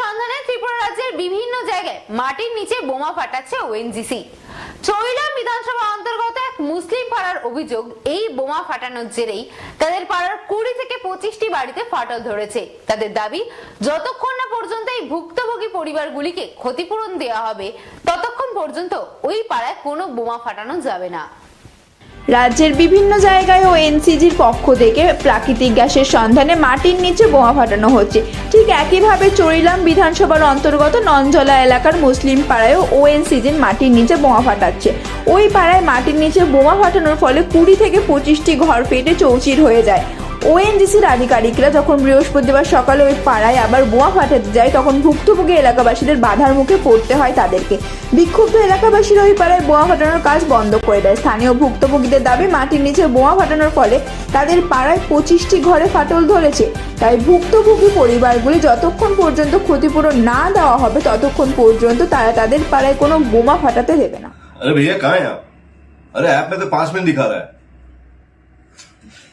সন্ধানে ত্রিপুরা রাজ্যের বিভিন্ন জায়গায় মাটির নিচে বোমা ফাটাচ্ছে ওএনজিসি চৈলাম বিধানসভা অন্তর্গত এক মুসলিম পাড়ার অভিযোগ, এই বোমা ফাটানোর জেরেই তাদের পাড়ার কুড়ি থেকে পঁচিশটি বাড়িতে ফাটল ধরেছে। তাদের দাবি, যতক্ষণ না পর্যন্ত এই ভুক্তভোগী পরিবারগুলিকে ক্ষতিপূরণ দেওয়া হবে, ততক্ষণ পর্যন্ত ওই পাড়ায় কোনো বোমা ফাটানো যাবে না। রাজ্যের বিভিন্ন জায়গায় ও এনসিজির পক্ষ থেকে প্রাকৃতিক গ্যাসের সন্ধানে মাটির নিচে বোমা ফাটানো হচ্ছে। ঠিক একইভাবে চরিলাম বিধানসভার অন্তর্গত নঞ্জলা এলাকার মুসলিম পাড়ায়ও ওএনসিজির মাটির নিচে বোমা ফাটাচ্ছে। ওই পাড়ায় মাটির নিচে বোমা ফাটানোর ফলে কুড়ি থেকে পঁচিশটি ঘর ফেটে চৌচির হয়ে যায়। ওএনজিসির আধিকারিকরা যখন বৃহস্পতিবার সকালে ওই পাড়ায় আবার বোমা ফাটাতে যায় তখন ভুক্তভোগী এলাকাবাসীদের বাধার মুখে পড়তে হয় তাদেরকে বিক্ষুব্ধ এলাকাবাসীরা ওই পাড়ায় বোমা ফাটানোর কাজ বন্ধ করে দেয় স্থানীয় ভুক্তভোগীদের দাবি মাটির নিচে বোমা ফাটানোর ফলে তাদের পাড়ায় পঁচিশটি ঘরে ফাটল ধরেছে তাই ভুক্তভোগী পরিবারগুলি যতক্ষণ পর্যন্ত ক্ষতিপূরণ না দেওয়া হবে ততক্ষণ পর্যন্ত তারা তাদের পাড়ায় কোনো বোমা ফাটাতে দেবে না अरे भैया कहाँ हैं आप अरे ऐप में तो पांच मिनट दिखा रहा है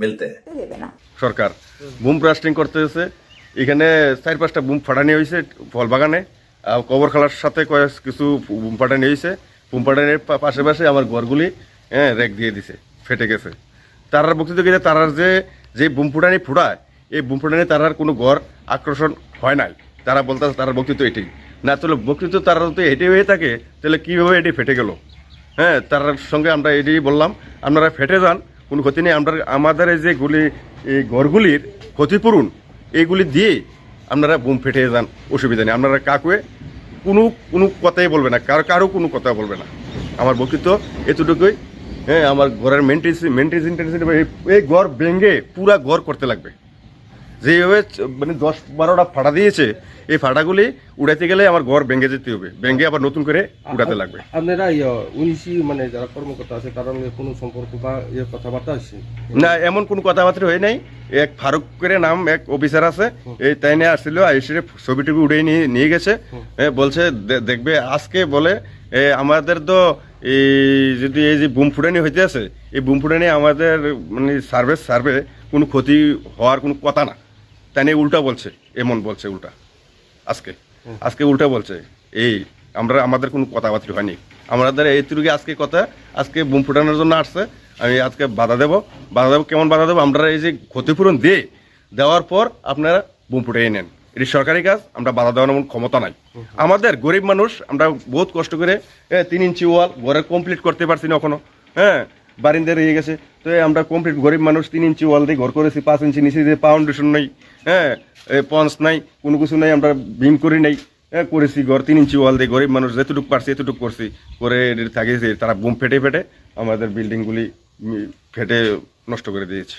মিলতে। সরকার। বুম রেস্টিং করতে হয়েছে। এখানে চার পাঁচটা বুম ফাটানি হয়েছে ফল বাগানে। কবর খেলার সাথে কয়েক কিছু বুম ফাটানি হয়েছে। বুম ফাটানির পাশে পাশে আমার ঘরগুলি হ্যাঁ রেক দিয়ে দিছে, ফেটে গেছে। তারার বক্তৃতা গেলে তারার যে যে বুম ফুটানি ফুটায়, এই বুম ফুটানি তারার কোনো ঘর আকর্ষণ হয় নাই। তারা বলতেছে তারার বক্তৃত্ব এটি না, তাহলে বক্তৃত্ব তারা তো এটি হয়ে থাকে, তাহলে কীভাবে এটি ফেটে গেল? হ্যাঁ তার সঙ্গে আমরা এটি বললাম, আপনারা ফেটে যান কোনো ক্ষতি নেই। আমরা আমাদের যে গুলি, এই ঘরগুলির ক্ষতিপূরণ এইগুলি দিয়ে আপনারা বুম ফেটে যান, অসুবিধা নেই। আপনারা কাকুয়ে কোনো কোনো কথাই বলবে না, কারও কারও কোনো কথা বলবে না। আমার বক্তৃত্ব এতটুকুই। হ্যাঁ আমার ঘরের মেনটেন্স মেনটেন্স এই ঘর ভেঙে পুরা ঘর করতে লাগবে। যেভাবে মানে দশ বারোটা ফাটা দিয়েছে এই ফাটাগুলি উড়াতে গেলে আমার ঘর ভেঙে যেতে হবে। ভেঙে আবার নতুন করে উড়াতে লাগবে। আপনারা ইয়ে, উনিশি মানে যারা কর্মকর্তা আছে তার কোনো সম্পর্ক বা ইয়ে কথাবার্তা আছে? না এমন কোনো কথাবার্তা হয় নাই। এক ফারুক করে নাম এক অফিসার আছে এই তাই নিয়ে আসছিল এসে ছবি টবি উঠে নিয়ে নিয়ে গেছে। বলছে দেখবে আজকে বলে আমাদের তো এই যদি এই যে বুম ফুটানি হইতে আছে এই বুম ফুটানি আমাদের মানে সার্ভে সার্ভে কোনো ক্ষতি হওয়ার কোনো কথা না। তাই নিয়ে উল্টা বলছে, এমন বলছে উল্টা। আজকে আজকে উল্টা বলছে, এই, আমরা, আমাদের কোনো কথাবার্তা হয়নি। আমাদের এই তুরুগে আজকে কথা, আজকে বুম ফুটানোর জন্য আসছে, আমি আজকে বাধা দেবো বাধা দেবো, কেমন বাধা দেবো? আমরা এই যে ক্ষতিপূরণ দিয়ে, দেওয়ার পর আপনারা বুম ফুটিয়ে নেন। এটি সরকারি কাজ, আমরা বাধা দেওয়ার এমন ক্ষমতা নাই। আমাদের গরিব মানুষ, আমরা বহুত কষ্ট করে তিন ইঞ্চি ওয়াল, ঘরে কমপ্লিট করতে পারছি না এখনও। হ্যাঁ বারিন্দা রয়ে গেছে। তো আমরা কমপ্লিট গরিব মানুষ তিন ইঞ্চি ওয়াল দিয়ে ঘর করেছি, পাঁচ ইঞ্চি নিচে দিয়ে ফাউন্ডেশন নেই হ্যাঁ পঞ্চ নাই, কোনো কিছু নাই, আমরা ভীম করি নাই হ্যাঁ করেছি ঘর তিন ইঞ্চি ওয়াল দিয়ে গরিব মানুষ যেতটুকু পারছি এতটুকু করছি, করে থাকিয়েছি তারা বুম ফেটে ফেটে আমাদের বিল্ডিংগুলি ফেটে নষ্ট করে দিয়েছে।